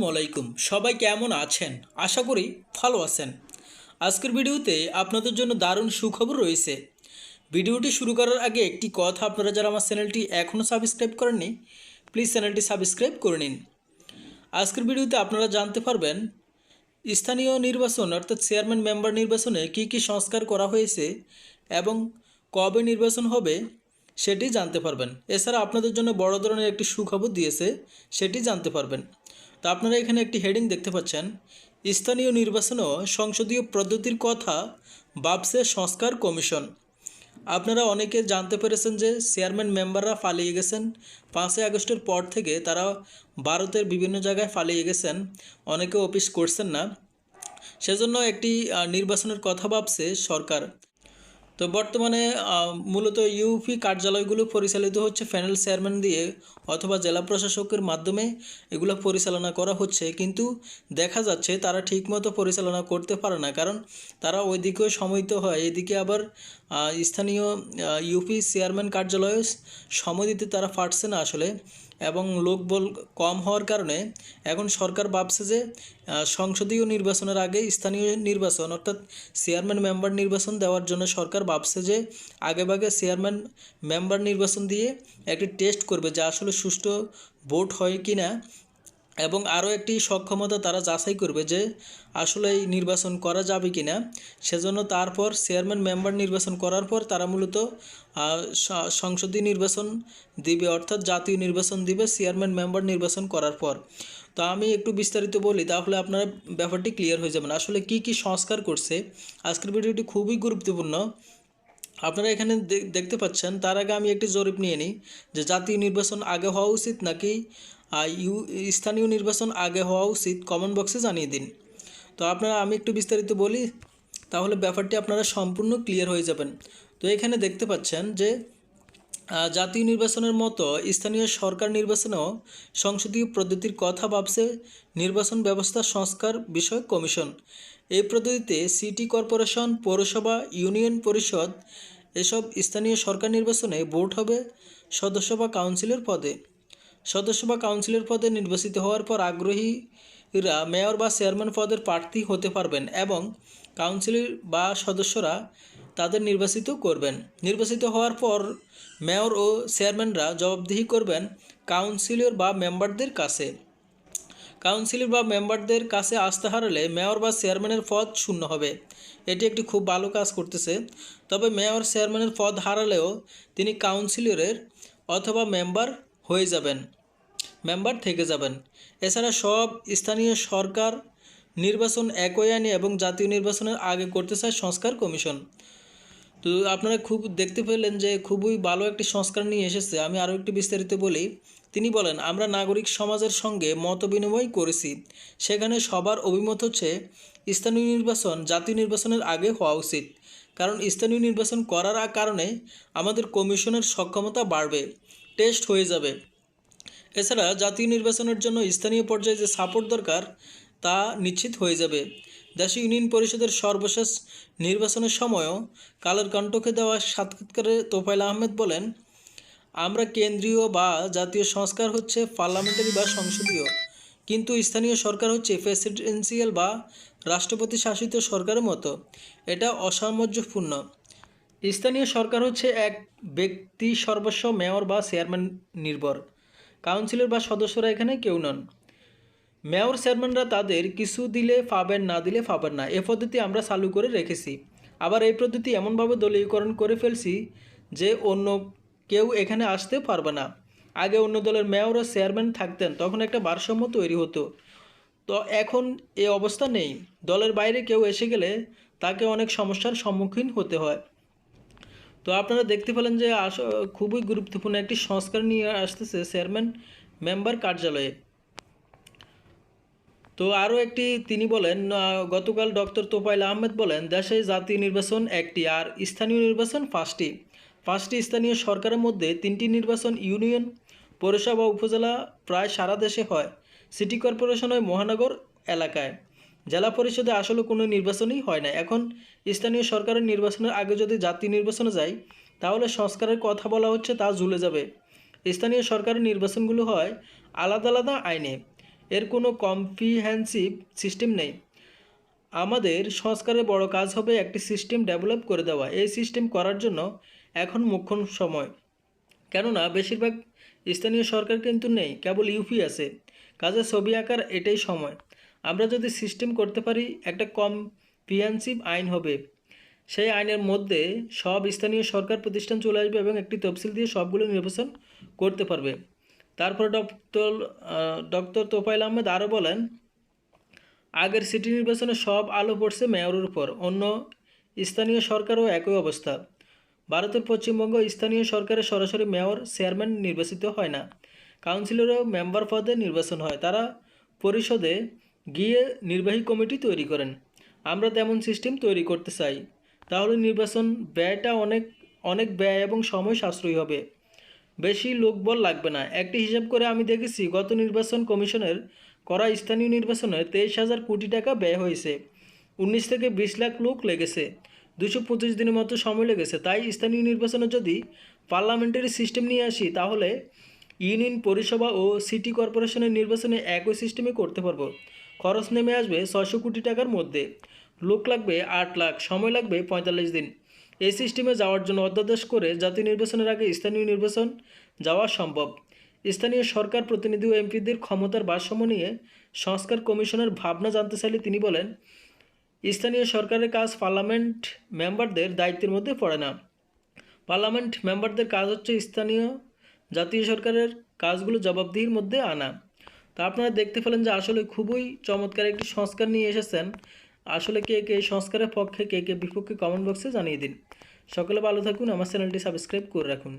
আসসালামু আলাইকুম। সবাই কেমন আছেন? আশা করি ভালো আছেন। আজকের ভিডিওতে আপনাদের জন্য দারুণ সুখবর রয়েছে। ভিডিওটি শুরু করার আগে একটি কথা আপনারা যারা আমার চ্যানেলটি এখনও সাবস্ক্রাইব করেননি, প্লিজ চ্যানেলটি সাবস্ক্রাইব করে নিন। আজকের ভিডিওতে আপনারা জানতে পারবেন, স্থানীয় নির্বাচন অর্থাৎ চেয়ারম্যান মেম্বার নির্বাচনে কী কী সংস্কার করা হয়েছে এবং কবে নির্বাচন হবে সেটি জানতে পারবেন। এছাড়া আপনাদের জন্য বড় ধরনের একটি সুখবর দিয়েছে, সেটি জানতে পারবেন। তো আপনারা এখানে একটি হেডিং দেখতে পাচ্ছেন। স্থানীয় নির্বাচনও সংসদীয় পদ্ধতির কথা ভাবছে সংস্কার কমিশন। আপনারা অনেকে জানতে পেরেছেন যে চেয়ারম্যান মেম্বাররা পালিয়ে গেছেন। পাঁচই আগস্টের পর থেকে তারা ভারতের বিভিন্ন জায়গায় পালিয়ে গেছেন। অনেকে অফিস করছেন না। সেজন্য একটি নির্বাচনের কথা ভাবছে সরকার। তো বর্তমানে মূলত ইউপি কার্যালয়গুলো পরিচালিত হচ্ছে প্যানেল চেয়ারম্যান দিয়ে অথবা জেলা প্রশাসকের মাধ্যমে এগুলো পরিচালনা করা হচ্ছে। কিন্তু দেখা যাচ্ছে তারা ঠিকমতো পরিচালনা করতে পারে না, কারণ তারা ওইদিকেও সময়িত হয়। এদিকে আবার স্থানীয় ইউপি চেয়ারম্যান কার্যালয়ে সময় দিতে তারা পারছে না আসলে। এবং লোকবল কম হওয়ার কারণে এখন সরকার ভাবছে যে সংসদীয় নির্বাচনের আগে স্থানীয় নির্বাচন, অর্থাৎ চেয়ারম্যান মেম্বার নির্বাচন দেওয়ার জন্য সরকার ভাবছে যে আগেভাগে চেয়ারম্যান মেম্বার নির্বাচন দিয়ে একটি টেস্ট করবে, যা আসলে সুষ্ঠু ভোট হয় কি না এবং আরও একটি সক্ষমতা তারা যাচাই করবে যে আসলে এই নির্বাচন করা যাবে কি না। সেজন্য তারপর চেয়ারম্যান, মেম্বার নির্বাচন করার পর তারা মূলত সংসদীয় নির্বাচন দিবে, অর্থাৎ জাতীয় নির্বাচন দিবে, চেয়ারম্যান, মেম্বার নির্বাচন করার পর। তো আমি একটু বিস্তারিত বলি, তাহলে আপনারা ব্যাপারটি ক্লিয়ার হয়ে যাবেন আসলে কি কি সংস্কার করছে? আজকের ভিডিওটি খুবই গুরুত্বপূর্ণ। আপনারা এখানে দেখতে পাচ্ছেন, তার আগে আমি একটি জরিপ নিয়ে নিই, যে জাতীয় নির্বাচন আগে হওয়া উচিত নাকি ইউ, স্থানীয় নির্বাচন আগে হওয়া উচিত কমেন্ট বক্সে জানিয়ে দিন। তো আপনারা, আমি একটু বিস্তারিত বলি, তাহলে ব্যাপারটি আপনারা সম্পূর্ণ ক্লিয়ার হয়ে যাবেন। তো এখানে দেখতে পাচ্ছেন যে জাতীয় নির্বাচনের মতো স্থানীয় সরকার নির্বাচনেও সংসদীয় পদ্ধতির কথা ভাবছে নির্বাচন ব্যবস্থা সংস্কার বিষয়ক কমিশন। এই পদ্ধতিতে সিটি কর্পোরেশন, পৌরসভা, ইউনিয়ন পরিষদ, এসব স্থানীয় সরকার নির্বাচনে ভোট হবে সদস্য বা কাউন্সিলের পদে। সদস্য বা কাউন্সিলর পদে নির্বাচিত হওয়ার পর আগ্রহীরা মেয়র বা চেয়ারম্যান পদের প্রার্থী হতে পারবেন এবং কাউন্সিলর বা সদস্যরা তাদের নির্বাচিত করবেন। নির্বাচিত হওয়ার পর মেয়র ও চেয়ারম্যানরা জবাবদিহি করবেন কাউন্সিলর বা মেম্বারদের কাছে। কাউন্সিলর বা মেম্বারদের কাছে আসতে হারালে মেয়র বা চেয়ারম্যানের পদ শূন্য হবে। এটি একটি খুব ভালো কাজ করতেছে। তবে মেয়র, চেয়ারম্যানের পদ হারালেও তিনি কাউন্সিলরের অথবা মেম্বার হয়ে যাবেন, মেম্বার থেকে যাবেন। এছাড়া সব স্থানীয় সরকার নির্বাচন একই আইনে এবং জাতীয় নির্বাচনের আগে করতে চায় সংস্কার কমিশন। তো আপনারা খুব দেখতে পেলেন যে খুবই ভালো একটি সংস্কার নিয়ে এসেছে। আমি আরও একটি বিস্তারিত বলি। তিনি বলেন, আমরা নাগরিক সমাজের সঙ্গে মত বিনিময় করেছি। সেখানে সবার অভিমত হচ্ছে স্থানীয় নির্বাচন জাতীয় নির্বাচনের আগে হওয়া উচিত। কারণ স্থানীয় নির্বাচন করার কারণে আমাদের কমিশনের সক্ষমতা বাড়বে। টেস্ট হয়ে যাবে। এছাড়া জাতীয় নির্বাচনের জন্য স্থানীয় পর্যায়ে যে সাপোর্ট দরকার, তা নিশ্চিত হয়ে যাবে। দেশে ইউনিয়ন পরিষদের সর্বশেষ নির্বাচনের সময়ও কালের কণ্ঠকে দেওয়া সাক্ষাৎকারে তোফাইল আহমেদ বলেন, আমরা কেন্দ্রীয় বা জাতীয় সংস্কার হচ্ছে পার্লামেন্টারি বা সংসদীয়। কিন্তু স্থানীয় সরকার হচ্ছে প্রেসিডেন্সিয়াল বা রাষ্ট্রপতি শাসিত সরকারের মতো। এটা অসামঞ্জস্যপূর্ণ। স্থানীয় সরকার হচ্ছে এক ব্যক্তি সর্বস্ব মেয়র বা চেয়ারম্যান নির্ভর। কাউন্সিলর বা সদস্যরা এখানে কেউ নন। মেয়র, চেয়ারম্যানরা তাদের কিছু দিলে পাবেন, না দিলে পাবেন না। এ পদ্ধতি আমরা চালু করে রেখেছি। আবার এই পদ্ধতি এমনভাবে দলীয়করণ করে ফেলছি যে অন্য কেউ এখানে আসতে পারবে না। আগে অন্য দলের মেয়র ও চেয়ারম্যান থাকতেন, তখন একটা ভারসাম্য তৈরি হতো। তো এখন এ অবস্থা নেই। দলের বাইরে কেউ এসে গেলে তাকে অনেক সমস্যার সম্মুখীন হতে হয়। তো আপনারা দেখতে পেলেন যে আস, খুবই গুরুত্বপূর্ণ একটি সংস্কার নিয়ে আসতেছে চেয়ারম্যান, মেম্বার কার্যালয়ে। তো আরও একটি, তিনি বলেন গতকাল ডক্টর তোপাইল আহমেদ বলেন, দেশে জাতীয় নির্বাচন একটি আর স্থানীয় নির্বাচন পাঁচটি। পাঁচটি স্থানীয় সরকারের মধ্যে তিনটি নির্বাচন ইউনিয়ন, পৌরসভা, উপজেলা প্রায় সারা দেশে হয়। সিটি কর্পোরেশন হয় মহানগর এলাকায়। জেলা পরিষদে আসলে কোনো নির্বাচনই হয় না। এখন স্থানীয় সরকারের নির্বাচনের আগে যদি জাতীয় নির্বাচনে যায়, তাহলে সংস্কারের কথা বলা হচ্ছে, তা ঝুলে যাবে। স্থানীয় সরকারের নির্বাচনগুলো হয় আলাদা আলাদা আইনে। এর কোনো কম্প্রিহেন্সিভ সিস্টেম নেই। আমাদের সংস্কারের বড় কাজ হবে একটি সিস্টেম ডেভেলপ করে দেওয়া। এই সিস্টেম করার জন্য এখন মুখ্য সময়। কেননা, বেশিরভাগ স্থানীয় সরকার কিন্তু নেই, কেবল ইউপি আছে। কাজে ছবি আঁকার এটাই সময়। আমরা যদি সিস্টেম করতে পারি, একটা কম্প্রিহেন্সিভ আইন হবে। সেই আইনের মধ্যে সব স্থানীয় সরকার প্রতিষ্ঠান চলে আসবে এবং একটি তফসিল দিয়ে সবগুলো নির্বাচন করতে পারবে। তারপরে ডক্টর ডক্টর তোফাইল আহমেদ আরও বলেন, আগের সিটি নির্বাচনে সব আলো পড়ছে মেয়রের উপর, অন্য স্থানীয় সরকারও একই অবস্থা। ভারতের পশ্চিমবঙ্গ স্থানীয় সরকারের সরাসরি মেয়র, চেয়ারম্যান নির্বাচিত হয় না। কাউন্সিলরও মেম্বার পদে নির্বাচন হয়। তারা পরিষদে গিয়ে নির্বাহী কমিটি তৈরি করেন। আমরা তেমন সিস্টেম তৈরি করতে চাই। তাহলে নির্বাচন ব্যয়টা অনেক অনেক ব্যয় এবং সময় সাশ্রয়ী হবে। বেশি লোকবল লাগবে না। একটি হিসাব করে আমি দেখেছি, গত নির্বাচন কমিশনের করা স্থানীয় নির্বাচনে তেইশ হাজার কোটি টাকা ব্যয় হয়েছে। উনিশ থেকে বিশ লাখ লোক লেগেছে। দুশো পঁচিশ দিনের মতো সময় লেগেছে। তাই স্থানীয় নির্বাচনে যদি পার্লামেন্টারি সিস্টেম নিয়ে আসি, তাহলে ইউনিয়ন পরিষেবা ও সিটি কর্পোরেশনের নির্বাচনে একই সিস্টেমে করতে পারব। খরচ নেমে আসবে ছশো কোটি টাকার মধ্যে। লোক লাগবে আট লাখ, সময় লাগবে পঁয়তাল্লিশ দিন। এই সিস্টেমে যাওয়ার জন্য অধ্যাদেশ করে জাতীয় নির্বাচনের আগে স্থানীয় নির্বাচন যাওয়া সম্ভব। স্থানীয় সরকার প্রতিনিধি ও এমপিদের ক্ষমতার ভারসাম্য নিয়ে সংস্কার কমিশনের ভাবনা জানতে চাইলে তিনি বলেন, স্থানীয় সরকারের কাজ পার্লামেন্ট মেম্বারদের দায়িত্বের মধ্যে পড়ে না। পার্লামেন্ট মেম্বারদের কাজ হচ্ছে স্থানীয় জাতীয় সরকারের কাজগুলো জবাবদিহির মধ্যে আনা। তা আপনারা দেখতে পেলেন যে আসলে খুবই চমৎকার একটি সংস্কার নিয়ে এসেছেন। আসলে কে কে এই সংস্কারের পক্ষে কে কে বিপক্ষে কমেন্ট বক্সে জানিয়ে দিন। সকলে ভালো থাকুন, আমার চ্যানেলটি সাবস্ক্রাইব করে রাখুন।